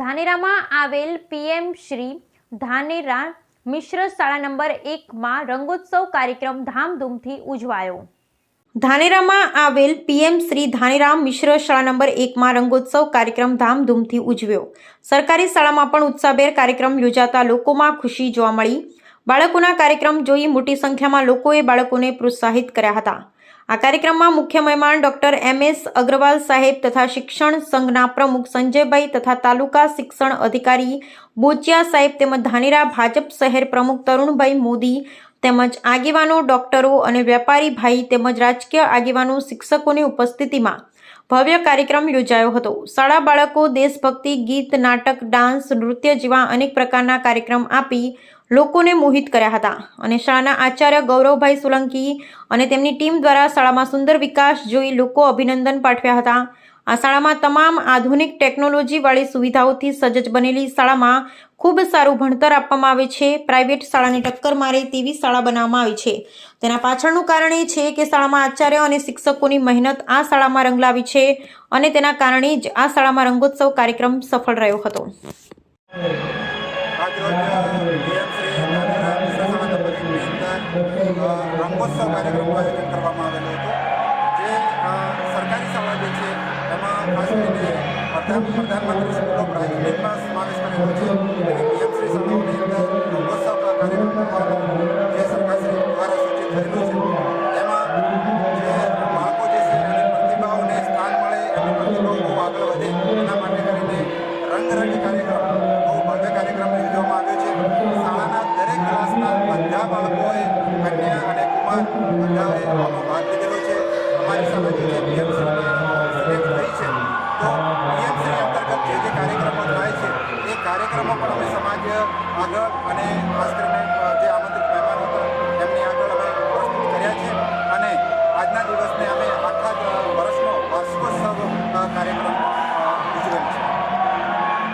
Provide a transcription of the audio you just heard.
ધાનેરામાં આવેલ પીએમ શ્રી ધાનેરા મિશ્ર શાળા નંબર એકમાં રંગોત્સવ કાર્યક્રમ ધામધૂમથી ઉજવાયો. ધાનેરામાં આવેલ પીએમ શ્રી ધાનેરામ મિશ્ર શાળા નંબર એકમાં રંગોત્સવ કાર્યક્રમ ધામધૂમથી ઉજવ્યો. સરકારી શાળામાં પણ ઉત્સાહભેર કાર્યક્રમ યોજાતા લોકોમાં ખુશી જોવા મળી. બાળકોના કાર્યક્રમ જોઈ મોટી સંખ્યામાં લોકોએ બાળકોને પ્રોત્સાહિત કર્યા હતા. આ કાર્યક્રમમાં મુખ્ય મહેમાન ડોક્ટર એમ એસ અગ્રવાલ સાહેબ તથા શિક્ષણ સંઘના પ્રમુખ સંજયભાઈ તથા તાલુકા શિક્ષણ અધિકારી બોચિયા સાહેબ તેમજ ધાનેરા ભાજપ શહેર પ્રમુખ તરુણભાઈ મોદી તેમજ આગેવાનો, ડોક્ટરો અને વેપારી ભાઈ તેમજ રાજકીય આગેવાનો, શિક્ષકોની ઉપસ્થિતિમાં ભવ્ય કાર્યક્રમ યોજાયો હતો. શાળા બાળકો દેશભક્તિ, ગીત, નાટક, ડાન્સ, નૃત્ય જેવા અનેક પ્રકારના કાર્યક્રમ આપી લોકોને મોહિત કર્યા હતા અને શાળાના આચાર્ય ગૌરવભાઈ સોલંકી અને તેમની ટીમ દ્વારા શાળામાં સુંદર વિકાસ જોઈ લોકો અભિનંદન પાઠવ્યા હતા. આ શાળામાં તમામ આધુનિક ટેકનોલોજીવાળી સુવિધાઓથી સજ્જ બનેલી શાળામાં ખૂબ સારું ભણતર આપવામાં આવે છે. પ્રાઇવેટ શાળાની ટક્કર મારે તેવી શાળા બનાવવામાં આવી છે. તેના પાછળનું કારણ એ છે કે શાળામાં આચાર્ય અને શિક્ષકોની મહેનત આ શાળામાં રંગ લાવી છે અને તેના કારણે જ આ શાળામાં રંગોત્સવ કાર્યક્રમ સફળ રહ્યો હતો. આજરોજ મિશ્ર શાળા નંબર એકની અંદર રંગોત્સવ કરવામાં આવેલું હતું જે સરકારી શાળા છે, એમાં ખાસ કરીને પ્રધાન પ્રધાનમંત્રી સ્કૂલ ઓફ રાઇઝિંગમાં સમાવેશ કરેલો છે એવી પીએમસી શાળાઓની જે સરકારશ્રી એમાં પ્રતિભાઓને સ્થાન મળે એમની પ્રતિભાઓ આગળ વધે. એના માટે કરીને રંગરંગ કાર્યક્રમ બાળકોએ કન્યા અને કુમાર બધાએ આમાં ભાગ લીધેલો છે. અમારી સામે જે છે સિલેક્ટ થઈ છે, તો પીએમસી અંતર્ગત જે જે કાર્યક્રમો થાય છે, એ કાર્યક્રમો પણ અમે સમાજ આગળ અને ખાસ કરીને